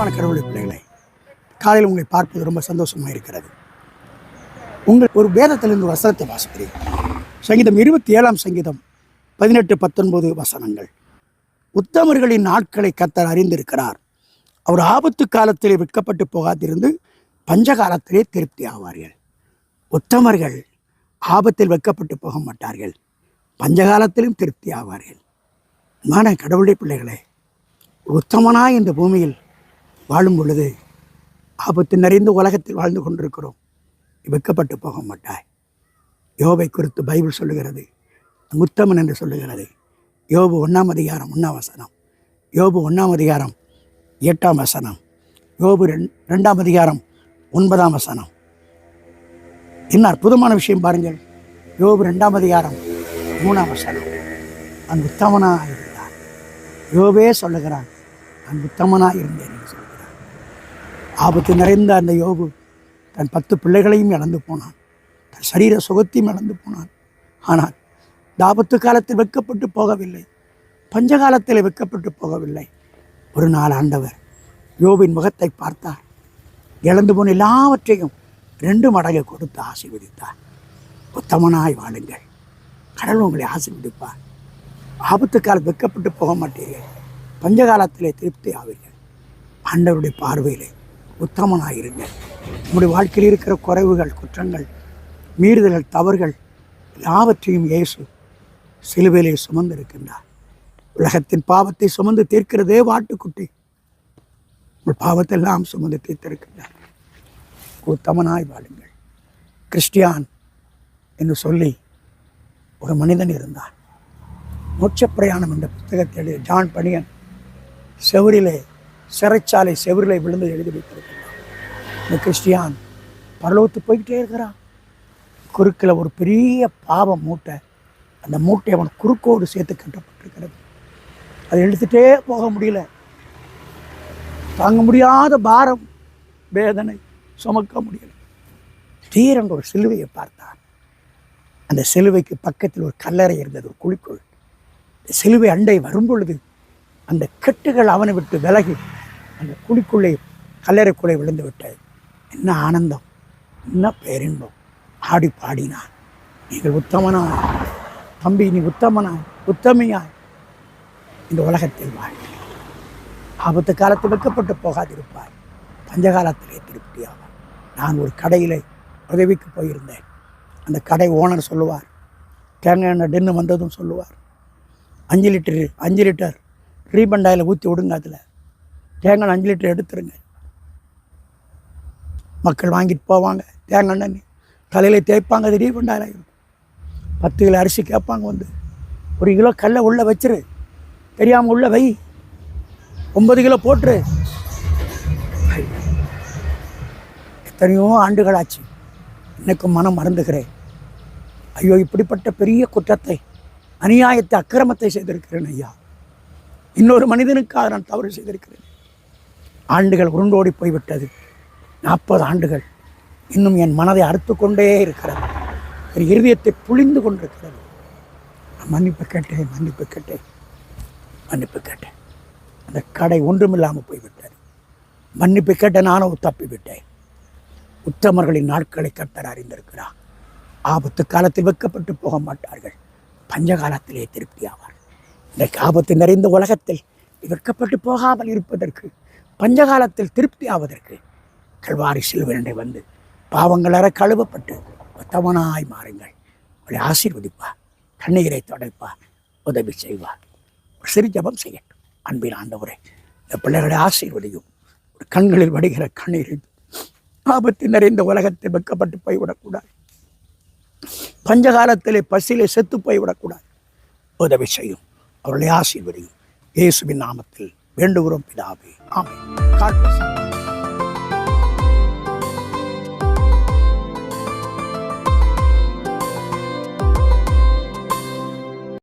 பிரியமான கடவுளை பிள்ளைகளை காலையில் உங்களை பார்ப்பது ரொம்ப சந்தோஷமாக இருக்கிறது. உங்கள் ஒரு வேதத்திலிருந்து வசனத்தை வாசிக்கிறேன். சங்கீதம் இருபத்தி ஏழாம் சங்கீதம் பதினெட்டு பத்தொன்பது வசனங்கள். உத்தமர்களின் நாட்களை கத்தர் அறிந்திருக்கிறார். அவர் ஆபத்து காலத்திலே விற்கப்பட்டு போகாதிருந்து பஞ்ச காலத்திலே திருப்தி ஆவார்கள். உத்தமர்கள் ஆபத்தில் வைக்கப்பட்டு போக மாட்டார்கள். பஞ்சகாலத்திலும் திருப்தி ஆவார்கள். மான கடவுளுடைய பிள்ளைகளே உத்தமனாய் இந்த பூமியில் வாழும் பொழுது ஆபத்து நிறைந்த உலகத்தில் வாழ்ந்து கொண்டிருக்கிறோம். வெட்கப்பட்டு போக மாட்டாய். யோபை குறித்து பைபிள் சொல்லுகிறது. உத்தமன் என்று சொல்லுகிறது. யோபு ஒன்றாம் அதிகாரம் ஒன்றாம் வசனம். யோபு ஒன்றாம் அதிகாரம் எட்டாம் வசனம். யோபு ரெண் ரெண்டாம் அதிகாரம் ஒன்பதாம் வசனம். என்ன அற்புதமான விஷயம் பாருங்கள். யோபு ரெண்டாம் அதிகாரம் மூணாம் வசனம். அந்த உத்தமனாக இருந்தார் யோபே சொல்லுகிறான் நான் உத்தமனாக இருந்தேன் என்று ஆபத்து நிறைந்த அந்த யோபு தன் பத்து பிள்ளைகளையும் இழந்து போனான். தன் சரீர சுகத்தையும் இழந்து போனான். ஆனால் இந்த ஆபத்து காலத்தில் வெட்கப்பட்டு போகவில்லை. பஞ்சகாலத்தில் வெட்கப்பட்டு போகவில்லை. ஒரு நாள் ஆண்டவர் யோபின் முகத்தை பார்த்தார். இழந்து போன எல்லாவற்றையும் ரெண்டு மடங்கு கொடுத்து ஆசீர்வதித்தார். உத்தமனாய் வாழுங்கள். கடவுள் உங்களை ஆசீர்வதிப்பார். ஆபத்து காலம் வெட்கப்பட்டு போக மாட்டீர்கள். பஞ்சகாலத்திலே திருப்தி ஆவீர்கள். ஆண்டவருடைய பார்வையிலே உத்தமனாயிருங்க. நம்முடைய வாழ்க்கையில் இருக்கிற குறைவுகள் குற்றங்கள் மீறுதல்கள் தவறுகள் எல்லாவற்றையும் இயேசு சிலுவையிலே சுமந்திருக்கின்றார். உலகத்தின் பாவத்தை சுமந்து தீர்க்கிறதே வாட்டுக்குட்டி. உங்கள் பாவத்தை எல்லாம் சுமந்து தீர்த்திருக்கின்றார். உத்தமனாய் வாழுங்கள். கிறிஸ்டியான் என்று சொல்லி ஒரு மனிதன் இருந்தான். மோட்சப் பிரயாணம் என்ற புத்தகத்தை ஜான் பணியன் செவரிலே சிறைச்சாலை செவரிலே விழுந்து எழுதி வைத்திருக்கிறான். இந்த கிறிஸ்டியான் பரலோகத்து போய்கிட்டே இருக்கிறான் குறுக்கில் ஒரு பெரிய பாவம் மூட்டை அந்த மூட்டை அவன் குறுக்கோடு சேர்த்து கட்டப்பட்டிருக்கிறது. அதை எடுத்துகிட்டே போக முடியல. தாங்க முடியாத பாரம் வேதனை சுமக்க முடியல. தீரன் ஒரு சிலுவையை பார்த்தான். அந்த சிலுவைக்கு பக்கத்தில் ஒரு கல்லறை இருந்தது ஒரு குழிக்குள். சிலுவை அண்டை வரும் பொழுது அந்த கெட்டுகள் அவனை விட்டு விலகி அந்த குழிக்குள்ளே கல்லறைக்குள்ளே விழுந்து விட்டது என்ன ஆனந்தம் என்ன பேரின்பம். ஆடி பாடினான். நீங்கள் உத்தமனா? தம்பி நீ உத்தமனாய் உத்தமையாய் இந்த உலகத்தில் வாழ். ஆபத்து காலத்தில் வைக்கப்பட்டு போகாதிருப்பார் பஞ்சகாலத்திலே திருப்தி ஆவார் நான் ஒரு கடையில் உதவிக்கு போயிருந்தேன். அந்த கடை ஓனர் சொல்லுவார் தேங்காய் எண்ணெய் டென்னு வந்ததும் சொல்லுவார். அஞ்சு லிட்டரு அஞ்சு லிட்டர் ரீபண்டாயில் ஊற்றி விடுங்க அதில். தேங்காய் அஞ்சு லிட்டர் எடுத்துருங்க. மக்கள் வாங்கிட்டு போவாங்க. தேங்காய் எண்ணெய் தலையில் தேய்ப்பாங்க அது ரீபண்டாயில் இருக்கும் பத்து கிலோ அரிசி கேட்பாங்க வந்து. ஒரு கிலோ கல்லை உள்ளே வச்சிரு. தெரியாமல் உள்ளே வை. ஒன்பது கிலோ போட்டுரு. எத்தனையோ ஆண்டுகள் ஆச்சு இன்னைக்கும் மனம் மறந்துகிறேன். ஐயோ இப்படிப்பட்ட பெரிய குற்றத்தை அநியாயத்தை அக்கிரமத்தை செய்திருக்கிறேன் ஐயா. இன்னொரு மனிதனுக்காக நான் தவறு செய்திருக்கிறேன். ஆண்டுகள் உருண்டோடி போய்விட்டது. நாற்பது ஆண்டுகள் இன்னும் என் மனதை அறுத்து கொண்டே இருக்கிறது. என் இருதயத்தை புளிந்து கொண்டிருக்கிறது. நான் மன்னிப்பு கேட்டேன் மன்னிப்பு கேட்டேன் மன்னிப்பு கேட்டேன். அந்த கடை ஒன்றுமில்லாமல் போய்விட்டது. மன்னிப்பு கேட்ட நானும் தப்பிவிட்டேன். உத்தமர்களின் நாட்களை கட்டர் அறிந்திருக்கிறார். ஆபத்து காலத்தில் வெட்கப்பட்டு போக மாட்டார்கள். பஞ்சகாலத்திலே திருப்தி ஆவார்கள். இன்றைக்கு ஆபத்து நிறைந்த உலகத்தில் வெட்கப்பட்டு போகாமல் இருப்பதற்கு பஞ்சகாலத்தில் திருப்தி ஆவதற்கு கல்வாரி சிலுவனை வந்து பாவங்களற கழுவப்பட்டு உத்தமனாய் மாறுங்கள். உங்களை ஆசீர்வதிப்பா கண்ணீரை தொடைப்பா உதவி செய்வா. ஒரு சிறு ஜபம் செய்யட்டும். அன்பின் ஆண்டவரே இந்த பிள்ளைகளை ஆசீர்வதியும். ஒரு கண்களில் வடிகிற கண்ணீர் ஆபத்து நிறைந்த உலகத்தில் வெட்கப்பட்டு போய்விடக்கூடாது. பஞ்சகாலத்திலே பசியிலே செத்து போய்விடக்கூடாது. உதவி செய்யும். அவர்களை ஆசீர்வதியும் இயேசுவின் நாமத்தில் வேண்டுகிறோம் பிதாவே. ஆமை